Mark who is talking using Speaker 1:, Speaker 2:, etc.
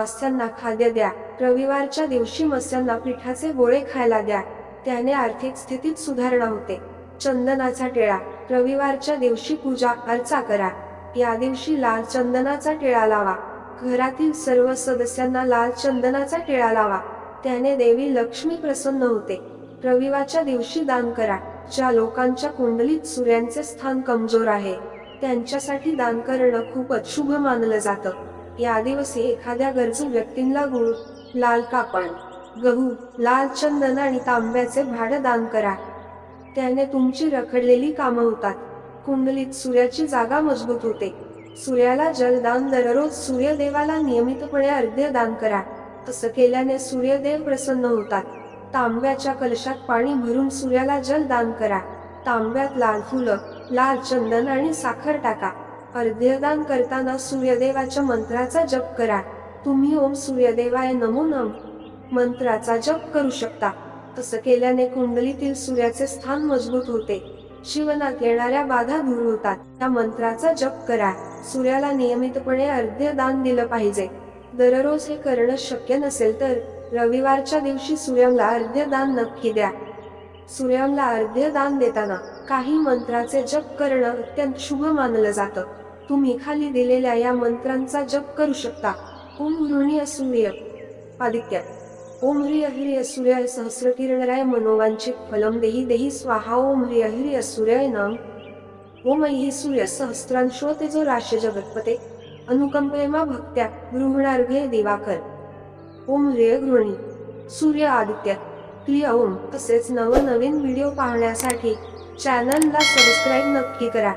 Speaker 1: मास्यांना खाद्य द्या. रविवारच्या दिवशी मत्स्यांना पिठाचे गोळे खायला द्या. त्याने आर्थिक स्थितीत सुधारणा होते. चंदनाचा टिळा. रविवारच्या दिवशी पूजा अर्चा करा. या दिवशी लाल चंदनाचा टिळा लावा. घरातील सर्व सदस्यांना लाल चंदनाचा टिळा लावा. त्याने देवी लक्ष्मी प्रसन्न होते. रविवारच्या दिवशी दान करा. ज्या लोकांच्या कुंडलीत सूर्यांचे स्थान कमजोर आहे त्यांच्यासाठी दान करणं खूपच शुभ मानलं जातं. या दिवशी एखाद्या गरजू व्यक्तींना गुळ लाल कापड गहू लाल चंदन आणि तांब्याचे भाड दान करा. त्याने तुमची रखडलेली कामं होतात. कुंडलीत सूर्याची जागा मजबूत होते. सूर्याला जलदान दररोज सूर्यदेवाला नियमितपणे अर्ध्य दान करा. तसं केल्याने सूर्यदेव प्रसन्न होतात. तांब्याच्या कलशात पाणी भरून सूर्याला जलदान करा. तांब्यात लाल फुलं लाल चंदन आणि साखर टाका. अर्ध्यदान करताना सूर्यदेवाच्या मंत्राचा जप करा. तुम्ही ओम सूर्यदेवाय नमो नम मंत्राचा जप करू शकता. तसं केल्याने कुंडलीतील सूर्याचे स्थान मजबूत होते. जीवनात येणाऱ्या बाधा दूर होतात. त्या मंत्राचा जप करा. सूर्याला नियमितपणे अर्ध्य दान दिलं पाहिजे. दररोज हे करणं शक्य नसेल तर रविवारच्या दिवशी सूर्याला अर्ध्य दान नक्की द्या. सूर्याला अर्ध्य दान देताना काही मंत्राचे जप करणं अत्यंत शुभ मानलं जातं. तुम्ही खाली दिलेल्या या मंत्रांचा जप करू शकता. ओम ऋणी असूर्य आदित्य. ओम ह्रिय असूर्य सहस्र सहस्रकिरणराय मनोवांचित फलम देही देही स्वाहा. ओम ह्री अहिरी सूर्याय नम. ओम ऐहि सूर्य सहस्रांशो तेजो राश जगतपते अनुकंपेमा भक्त्या गृहणार्घे दिवाकर. ओम ह्रिय गृहिणी सूर्य आदित्य. प्रिय ओम तसेच नवनवीन व्हिडिओ पाहण्यासाठी चॅनलला सबस्क्राईब नक्की करा.